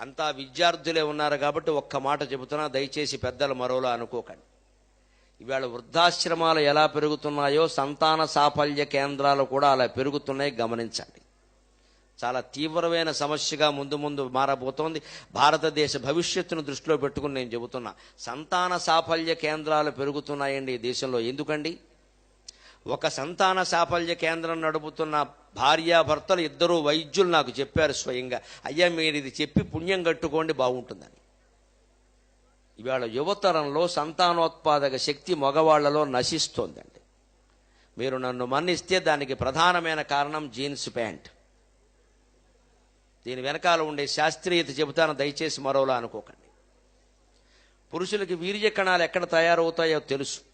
అంతా విద్యార్థులే ఉన్నారు కాబట్టి ఒక్క మాట చెబుతున్నా దయచేసి పెద్దలు మరోలా అనుకోకండి. ఇవాళ వృద్ధాశ్రమాలు ఎలా పెరుగుతున్నాయో సంతాన సాఫల్య కేంద్రాలు కూడా అలా పెరుగుతున్నాయి గమనించండి. చాలా తీవ్రమైన సమస్యగా ముందు ముందు మారబోతోంది. భారతదేశ భవిష్యత్తును దృష్టిలో పెట్టుకుని నేను చెబుతున్నా సంతాన సాఫల్య కేంద్రాలు పెరుగుతున్నాయండి ఈ దేశంలో. ఎందుకండి? ఒక సంతాన సాఫల్య కేంద్రం నడుపుతున్న భార్యాభర్తలు ఇద్దరు వైద్యులు నాకు చెప్పారు స్వయంగా. అయ్యా మీరు ఇది చెప్పి పుణ్యం కట్టుకోండి బాగుంటుందని. ఇవాళ యువతరంలో సంతానోత్పాదక శక్తి మగవాళ్ళలో నశిస్తోందండి. మీరు నన్ను మన్నిస్తే దానికి ప్రధానమైన కారణం జీన్స్ ప్యాంట్. దీని వెనకాల ఉండే శాస్త్రీయత చెబుతాను దయచేసి మరోలా అనుకోకండి. పురుషులకి వీర్య కణాలు ఎక్కడ తయారవుతాయో తెలుసు.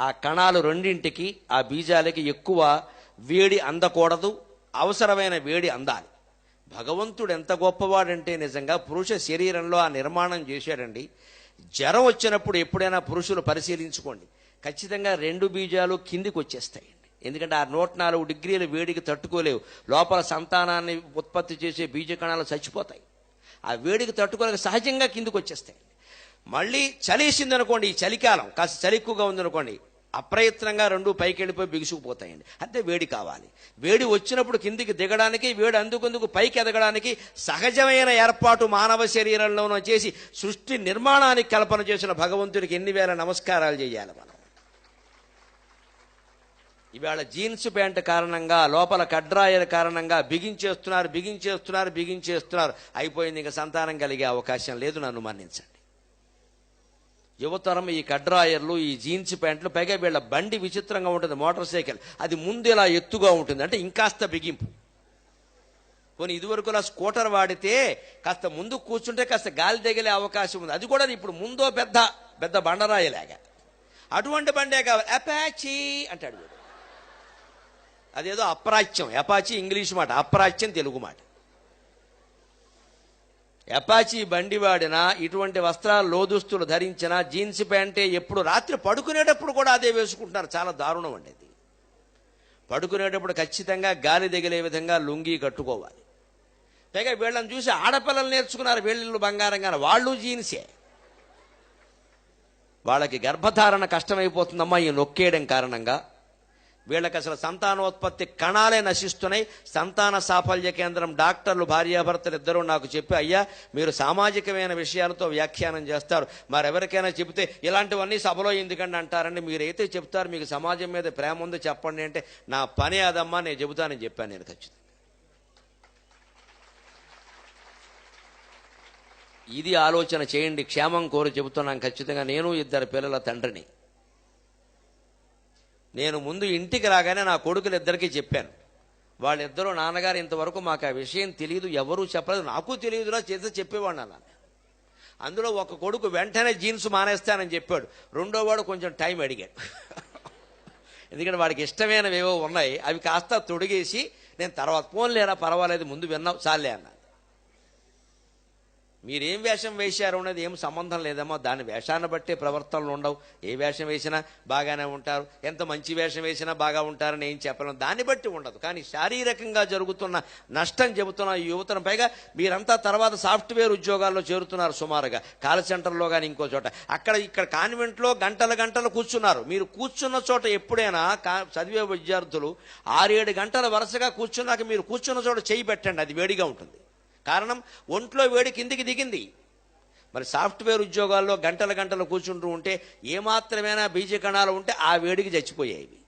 ఆ కణాలు రెండింటికి ఆ బీజాలకి ఎక్కువ వేడి అందకూడదు అవసరమైన వేడి అందాలి. భగవంతుడు ఎంత గొప్పవాడంటే నిజంగా పురుష శరీరంలో ఆ నిర్మాణం చేశాడండి. జ్వరం వచ్చినప్పుడు ఎప్పుడైనా పురుషులు పరిశీలించుకోండి. ఖచ్చితంగా రెండు బీజాలు కిందికి వచ్చేస్తాయండి. ఎందుకంటే ఆ నూట నాలుగు డిగ్రీల వేడికి తట్టుకోలేవు. లోపల సంతానాన్ని ఉత్పత్తి చేసే బీజ కణాలు చచ్చిపోతాయి. ఆ వేడికి తట్టుకోలేక సహజంగా కిందికి వచ్చేస్తాయండి మళ్ళీ చలేసింది అనుకోండి ఈ చలికాలం కాస్త చలి ఎక్కువగా ఉందనుకోండి అప్రయత్నంగా రెండు పైకి వెళ్ళిపోయి బిగుసుకుపోతాయండి. అంతే వేడి కావాలి. వేడి వచ్చినప్పుడు కిందికి దిగడానికి వేడి అందుకుందుకు పైకి ఎదగడానికి సహజమైన ఏర్పాటు మానవ శరీరంలోనూ చేసి సృష్టి నిర్మాణానికి కల్పన చేసిన భగవంతుడికి ఎన్ని వేల నమస్కారాలు చేయాలి మనం? ఇవాళ జీన్స్ ప్యాంట్ కారణంగా లోపల కడ్రాయల కారణంగా బిగించేస్తున్నారు బిగించేస్తున్నారు బిగించేస్తున్నారు. అయిపోయింది ఇంకా సంతానం కలిగే అవకాశం లేదు నన్ను మన్నించండి. యువతరం ఈ కడ్రాయర్లు ఈ జీన్స్ ప్యాంట్లు పైగా వీళ్ళ బండి విచిత్రంగా ఉంటుంది మోటార్ సైకిల్. అది ముందు ఇలా ఎత్తుగా ఉంటుంది. అంటే ఇంకాస్త బిగింపు. కొన్ని ఇదివరకులా స్కూటర్ వాడితే కాస్త ముందు కూర్చుంటే కాస్త గాలి తగిలే అవకాశం ఉంది. అది కూడా ఇప్పుడు ముందో పెద్ద పెద్ద బండరాయలాగా. అటువంటి బండే కావాలి. అపాచీ అంటాడు వీడు. అదేదో అప్రాచ్యం. అపాచి ఇంగ్లీష్ మాట. అప్రాచ్యం తెలుగు మాట. అపాచీ బండి వాడినా ఇటువంటి వస్త్రాలు లోదుస్తులు ధరించినా జీన్స్ ప్యాంటే ఎప్పుడు రాత్రి పడుకునేటప్పుడు కూడా అదే వేసుకుంటున్నారు. చాలా దారుణం అండి అది పడుకునేటప్పుడు ఖచ్చితంగా గాలి తగిలే విధంగా లుంగీ కట్టుకోవాలి. పైగా వీళ్ళని చూసి ఆడపిల్లలు నేర్చుకున్నారు వీళ్ళు బంగారంగా వాళ్ళు జీన్సే. వాళ్ళకి గర్భధారణ కష్టమైపోతుందమ్మా ఈ నొక్కేయడం కారణంగా. వీళ్ళకి అసలు సంతానోత్పత్తి కణాలే నశిస్తున్నాయి. సంతాన సాఫల్య కేంద్రం డాక్టర్లు భార్యాభర్తలు ఇద్దరూ నాకు చెప్పి అయ్యా మీరు సామాజికమైన విషయాలతో వ్యాఖ్యానం చేస్తారు. మరెవరికైనా చెబితే ఇలాంటివన్నీ సభలో ఎందుకండి అంటారండి? మీరైతే చెప్తారు మీకు సమాజం మీద ప్రేమ ఉంది చెప్పండి అంటే నా పని అదమ్మా నేను చెబుతానని చెప్పాను నేను ఖచ్చితంగా. ఇది ఆలోచన చేయండి క్షేమం కోరి చెబుతున్నాను ఖచ్చితంగా. నేను ఇద్దరు పిల్లల తండ్రిని. నేను ముందు ఇంటికి రాగానే నా కొడుకులు ఇద్దరికీ చెప్పాను. వాళ్ళిద్దరూ నాన్నగారు ఇంతవరకు మాకు ఆ విషయం తెలియదు ఎవరూ చెప్పలేదు. నాకు తెలియదురా చేస్తే చెప్పేవాడిని అన్నాను. అందులో ఒక కొడుకు వెంటనే జీన్స్ మానేస్తానని చెప్పాడు. రెండో వాడు కొంచెం టైం అడిగాడు. ఎందుకంటే వాడికి ఇష్టమైనవేవో ఉన్నాయి అవి కాస్త తొడిగేసి నేను తర్వాత ఫోన్ లేరా పర్వాలేదు ముందు విన్నావు చాలే అన్న. మీరేం వేషం వేశారు అనేది ఏం సంబంధం లేదమ్మా. దాని వేషాన్ని బట్టే ప్రవర్తనలు ఉండవు. ఏ వేషం వేసినా బాగానే ఉంటారు. ఎంత మంచి వేషం వేసినా బాగా ఉంటారని ఏం చెప్పలేము దాన్ని బట్టి ఉండదు. కానీ శారీరకంగా జరుగుతున్న నష్టం చెబుతున్న యువతను పైగా మీరంతా తర్వాత సాఫ్ట్వేర్ ఉద్యోగాల్లో చేరుతున్నారు సుమారుగా. కాల్ సెంటర్లో కానీ ఇంకో చోట. అక్కడ ఇక్కడ కాన్వెంట్లో గంటల గంటలు కూర్చున్నారు. మీరు కూర్చున్న చోట ఎప్పుడైనా కా- చదివే విద్యార్థులు ఆరేడు గంటల వరుసగా కూర్చున్నాక మీరు కూర్చున్న చోట చేయి పెట్టండి. అది వేడిగా ఉంటుంది. కారణం ఒంట్లో వేడి కిందికి దిగింది. మరి సాఫ్ట్వేర్ ఉద్యోగాల్లో గంటల గంటలు కూర్చుంటూ ఉంటే ఏమాత్రమైనా బీజ కణాలు ఉంటే ఆ వేడికి చచ్చిపోయేవి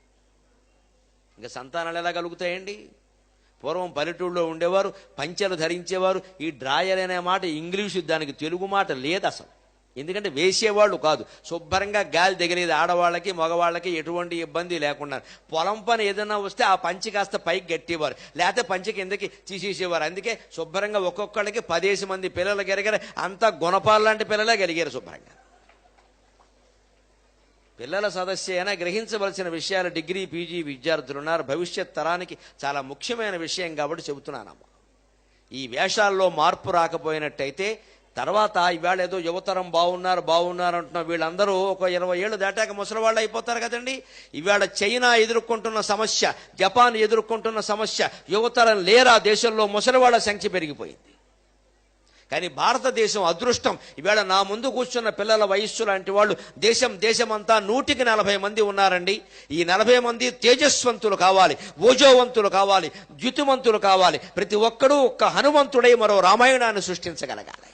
ఇంకా సంతానాలు ఎలా కలుగుతాయండి? పూర్వం పల్లెటూళ్ళలో ఉండేవారు పంచెలు ధరించేవారు ఈ డ్రాయర్ అనే మాట ఇంగ్లీషు దానికి తెలుగు మాట లేదు అసలు. ఎందుకంటే వేసేవాళ్ళు కాదు. శుభ్రంగా గాలి తగిలేది ఆడవాళ్ళకి మగవాళ్ళకి ఎటువంటి ఇబ్బంది లేకుండా. పొలం పని ఏదైనా వస్తే ఆ పంచి కాస్త పైకి గట్టేవారు. లేకపోతే పంచి కిందకి తీసేసేవారు? అందుకే శుభ్రంగా ఒక్కొక్కళ్ళకి పదేసి మంది పిల్లలు గెలిగారు అంతా గుణపాలు లాంటి పిల్లలే గెలిగారు శుభ్రంగా. పిల్లల సదస్సు అయినా గ్రహించవలసిన విషయాలు డిగ్రీ పీజీ విద్యార్థులు ఉన్నారు. భవిష్యత్ తరానికి చాలా ముఖ్యమైన విషయం కాబట్టి చెబుతున్నానమ్మా. ఈ వేషాల్లో మార్పు రాకపోయినట్టయితే తర్వాత ఈవేళ ఏదో యువతరం బాగున్నారు బాగున్నారు అంటున్న వీళ్ళందరూ ఒక ఇరవై ఏళ్ళు దాటాక ముసలివాళ్ళు అయిపోతారు కదండి. ఈవేళ చైనా ఎదుర్కొంటున్న సమస్య జపాన్ ఎదుర్కొంటున్న సమస్య యువతరం లేరా దేశంలో ముసలివాళ్ళ సంఖ్య పెరిగిపోయింది. కానీ భారతదేశం అదృష్టం ఈవేళ నా ముందు కూర్చున్న పిల్లల వయస్సు లాంటి వాళ్ళు దేశం దేశమంతా నూటికి నలభై మంది ఉన్నారండి. ఈ నలభై మంది తేజస్వంతులు కావాలి ఓజోవంతులు కావాలి ద్యుతివంతులు కావాలి. ప్రతి ఒక్కడూ ఒక్క హనుమంతుడై మరో రామాయణాన్ని సృష్టించగలగాలి.